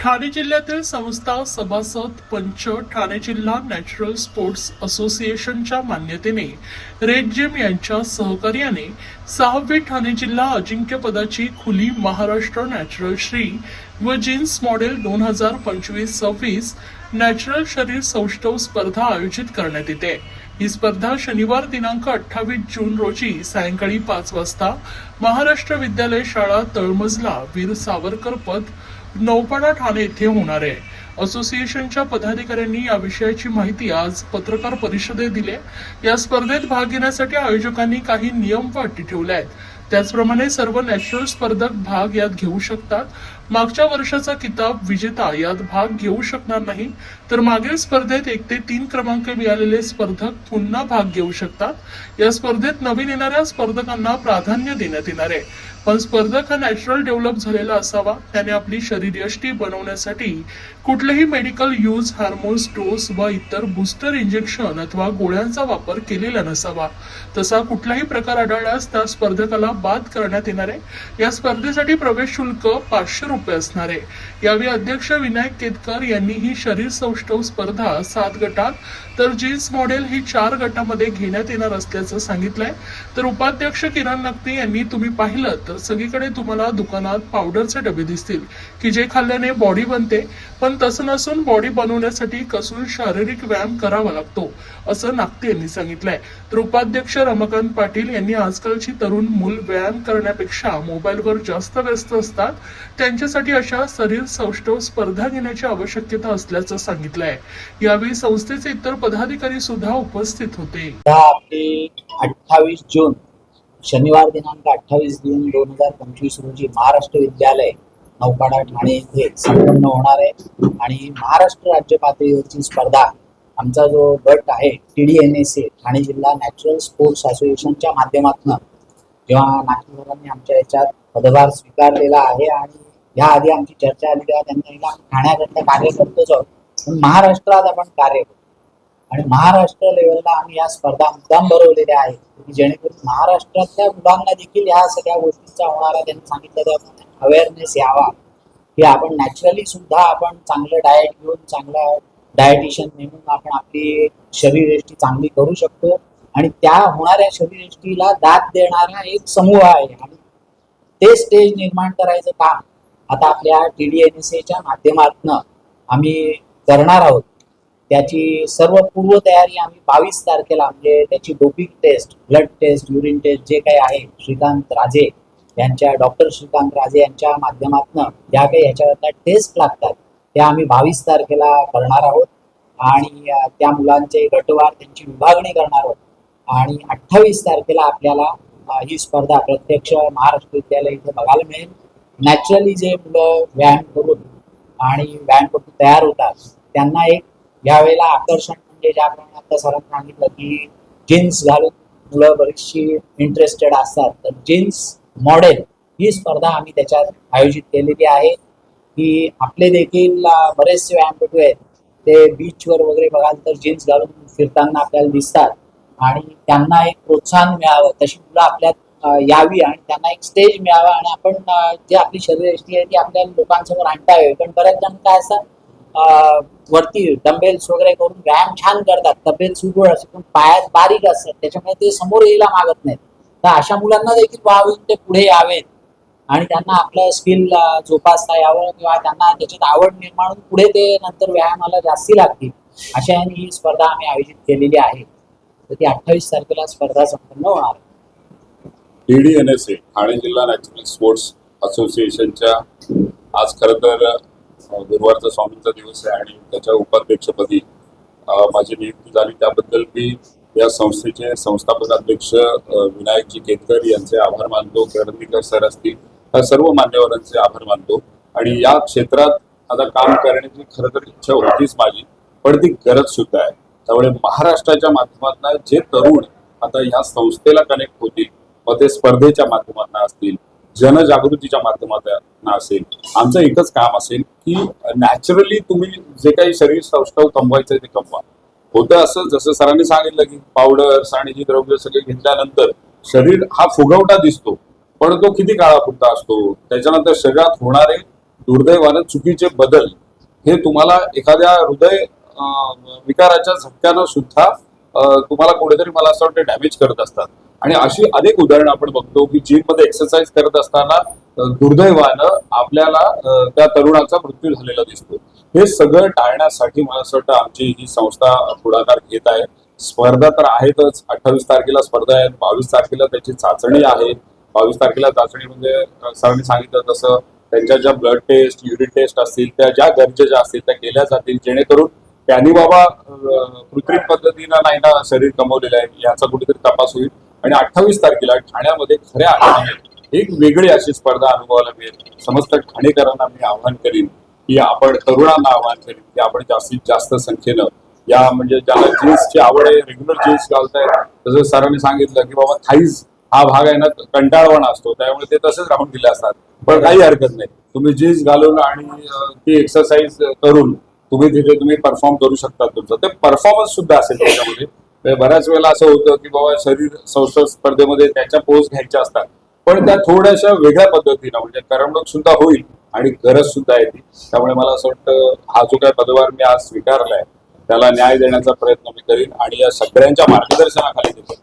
ठाणे जिल्ह्यातील संस्था सभासद पंच ठाणे जिल्हा नॅचरल स्पोर्ट्स असोसिएशनच्या मान्यतेने रेड जिम यांच्या सहकार्याने सहावी ठाणे जिल्हा अजिंक्यपदाची खुली महाराष्ट्र नॅचरल श्री व जीन्स मॉडेल दोन हजार पंचवीस सव्वीस नॅचरल शरीर सौष्ठव स्पर्धा आयोजित करण्यात येते. ही स्पर्धा शनिवार दिनांक अठ्ठावीस जून रोजी सायंकाळी पाच वाजता महाराष्ट्र विद्यालय शाळा तळमजला वीर सावरकर पद नौपाडा ठाणे येथे होणार आहे. असोसिएशनच्या पदाधिकाऱ्यांनी या विषयाची माहिती आज पत्रकार परिषदेत दिली या स्पर्धेत भाग घेण्यासाठी आयोजकांनी काही नियम व अटी ठेवल्या आहेत. त्याचप्रमाणे सर्व नॅशनल स्पर्धक भाग यात घेऊ शकतात. मागच्या वर्षाचा किताब विजेता यात भाग घेऊ शकणार नाही तर मागील स्पर्धेत एक ते तीन क्रमांक मिळालेले स्पर्धक पुन्हा भाग घेऊ शकतात. या स्पर्धेत नवीन येणाऱ्या स्पर्धकांना प्राधान्य देण्यात येणार आहे. पण स्पर्धक हा नॅचरल डेव्हलप झालेला असावा त्याने आपली शरीरयष्टी बनवण्यासाठी कुठलेही मेडिकल यूज हार्मोन्स डोस व इतर बूस्टर इंजेक्शन अथवा गोळ्यांचा वापर केलेला नसावा. तसा कुठलाही प्रकार आढळल्यास त्या स्पर्धकाला बाद करण्यात येणार आहे. या स्पर्धेसाठी प्रवेश शुल्क पाचशे रुपये असणार. आहे यावेळी अध्यक्ष विनायक केतकर यांनी ही शरीर सौष्ठव स्पर्धा सात गटात तर जीन्स मॉडेल ही चार गटामध्ये घेण्यात येणार असल्याचं सांगितलंय. तर उपाध्यक्ष किरण नक्ते यांनी तुम्ही पाहिलं तर सगळीकडे तुम्हाला दुकानात पावडरचे डबे दिसतील. की जे खाल्ल्याने बॉडी बनते पण तसं नसून बॉडी बनवण्यासाठी कसून शारीरिक व्यायाम करावा लागतो असं नागते यांनी सांगितलंय. तर उपाध्यक्ष रमाकांत पाटील यांनी आजकालची तरुण मूल व्यायाम करण्यापेक्षा मोबाईलवर जास्त व्यस्त असतात. त्यांच्यासाठी अशा शरीर सौष्ठव स्पर्धा घेण्याची आवश्यकता असल्याचं सांगितलंय. यावेळी संस्थेचे इतर पदाधिकारी सुद्धा उपस्थित होते. अठ्ठावीस जून शनिवार दिनांक अठ्ठावीस जून दोन हजार पंचवीस रोजी महाराष्ट्र विद्यालय नौकाडा ठाणे येथे संपन्न होणार आहे. आणि महाराष्ट्र राज्य पातळीवरची स्पर्धा आमचा जो गट आहे T D N S A Thane जिल्हा नॅचरल स्पोर्ट्स असोसिएशनच्या माध्यमातून जेव्हा नागपूरकरांनी आमच्या याच्यात पदभार स्वीकारलेला आहे. आणि या आधी आमची चर्चा आली तेव्हा त्यांनी ठाण्याकडनं कार्य करतोच आहोत पण महाराष्ट्रात आपण कार्य करतो आणि महाराष्ट्र लेवलला आम्ही या स्पर्धा मुद्दाम भरवलेल्या आहेत. जेणेकरून महाराष्ट्रातल्या मुलांना देखील ह्या सगळ्या गोष्टींचा होणारा त्यांनी सांगितलं अवेअरनेस यावा. की आपण नॅचरली सुद्धा आपण चांगलं डाएट घेऊन चांगला डायटिशियन नेमून आपण आपली शरीरयष्टी चांगली करू शकतो. आणि त्या होणाऱ्या शरीरयष्टीला दाद देणारा एक समूह आहे. आणि ते स्टेज निर्माण करायचं काम आता आपल्या टी डी एन एस एच्या माध्यमातून आम्ही करणार आहोत. त्याची सर्व पूर्वतयारी आम्ही बावीस तारखेला म्हणजे त्याची doping test blood test urine test जे काही आहे श्रीकांत राजे यांच्या डॉक्टर श्रीकांत राजे यांच्या माध्यमातून ज्या काही ह्याच्यावर टेस्ट लागतात त्या आम्ही बावीस तारखेला करणार आहोत. आणि त्या मुलांचे गटवार त्यांची विभागणी करणार आहोत. आणि अठ्ठावीस तारखेला आपल्याला ही स्पर्धा प्रत्यक्ष महाराष्ट्र विद्यालय इथे बघायला मिळेल. नॅचरली जे मुलं व्यायाम करून आणि व्यायाम करून तयार होतात त्यांना एक यावेळेला आकर्षण म्हणजे ज्याप्रमाणे आता सरांनी सांगितलं की जीन्स घालून मुलं बरीचशी इंटरेस्टेड असतात. तर जीन्स मॉडेल ही स्पर्धा आम्ही त्याच्यात आयोजित केलेली आहे. की आपले देखील बरेचसे व्यायामपटू आहेत. ते बीचवर वगैरे बघाल तर जीन्स घालून फिरताना आपल्याला दिसतात. आणि त्यांना एक प्रोत्साहन मिळावं. तशी मुलं आपल्यात यावी आणि त्यांना एक स्टेज मिळावा आणि आपण जे आपली शरीरयष्टी आहे ती आपल्या लोकांसमोर आणता यावी. पण बऱ्याच जण काय असतात वरती डंबेल्स वगैरे करून व्यायाम छान करतात. तब्येत सुगळ असते पण पायात बारीक असतात त्याच्यामुळे ते समोर यायला मागत नाहीत. तर अशा मुलांना देखील वाहून ते पुढे यावेत. आणि त्यांना आपलं स्किल जोपासता यावं किंवा त्यांना त्याच्यात आवड निर्माण होऊन पुढे ते नंतर व्यायामाला जास्ती लागतील. अशा याने ही स्पर्धा आम्ही आयोजित केलेली आहे. तर ती अठ्ठावीस तारखेला स्पर्धा संपन्न होणार आहे. ठाणे जिल्हा नॅशनल स्पोर्ट्स असोसिएशनच्या आज खरं तर गुरुवारचा स्वामींचा दिवस आहे आणि त्याच्या उपाध्यक्षपदी माझी नियुक्ती झाली. त्याबद्दल मी या संस्थेचे संस्थापक अध्यक्ष विनायकजी केतकर यांचे आभार मानतो. करंदीकर सर असतील या सर्व मान्यवरांचे आभार मानतो. आणि या क्षेत्रात आता काम करण्याची खरं तर इच्छा होतीच माझी पण ती गरज सुद्धा आहे. त्यामुळे महाराष्ट्राच्या माध्यमातून जे तरुण आता ह्या संस्थेला कनेक्ट होतील मग ते स्पर्धेच्या माध्यमातून असतील जनजागृतीच्या माध्यमातून असेल. आमचं एकच काम असेल की नॅचरली तुम्ही जे काही शरीर सौष्ठव कमवायचं ते कमवा होतं असं जसं सरांनी सांगितलं की पावडर आणि जी द्रव्य सगळे घेतल्यानंतर शरीर हा फुगवटा दिसतो पण तो किती काळापुरता असतो? त्याच्यानंतर शरीरात होणारे दुर्दैवानं चुकीचे बदल हे तुम्हाला एखाद्या हृदय विकाराच्या झटक्यानं सुद्धा तुम्हाला कुठेतरी मला असं वाटतं डॅमेज करत असतात. आणि अशी अनेक उदाहरणं आपण बघतो की जिममध्ये एक्सरसाइज करत असताना दुर्दैवानं आपल्याला त्या तरुणाचा मृत्यू झालेला दिसतो. हे सगळं टाळण्यासाठी मला असं वाटतं आमची ही संस्था पुढाकार घेत आहे. स्पर्धा तर आहेतच. अठ्ठावीस तारखेला स्पर्धा आहेत बावीस तारखेला त्याची चाचणी आहे. बावीस तारखेला चाचणी म्हणजे सरांनी सांगितलं तसं त्यांच्या ज्या ब्लड टेस्ट युरिन टेस्ट असतील त्या ज्या गरजेच्या असतील त्या केल्या जातील जेणेकरून त्यांनी बाबा कृत्रिम पद्धतीनं नाही ना शरीर कमवलेलं आहे. याचा कुठेतरी तपास होईल. आणि अठ्ठावीस तारखेला ठाण्यामध्ये खऱ्या अर्थाने एक वेगळी अशी स्पर्धा अनुभवायला मिळेल. समस्त ठाणेकरांना मी आवाहन करीन की आपण तरुणांना आवाहन करीन की आपण जास्तीत जास्त संख्येनं या म्हणजे ज्याला जीन्सची आवड आहे रेग्युलर जीन्स घालतायत तसं सरांनी सांगितलं की बाबा थाईज हा भाग आहे ना कंटाळवाणा असतो त्यामुळे ते तसेच राहून दिले असतात. पण काही हरकत नाही. तुम्ही जीन्स घालून आणि ती एक्सरसाइज करून तुम्ही तिथे तुम्ही परफॉर्म करू शकता तुमचं. ते परफॉर्मन्स सुद्धा असेल त्याच्यामध्ये. बऱ्याच वेळेला असं होतं की बाबा शरीर संस्था स्पर्धेमध्ये त्याच्या पोज घ्यायच्या असतात. पण त्या थोड्याशा वेगळ्या पद्धतीनं म्हणजे करमणूक सुद्धा होईल आणि गरज सुद्धा येते त्यामुळे मला असं वाटतं हा जो काय पदभार मी आज स्वीकारलाय त्याला न्याय देण्याचा प्रयत्न मी करीन आणि या सगळ्यांच्या मार्गदर्शनाखाली देतो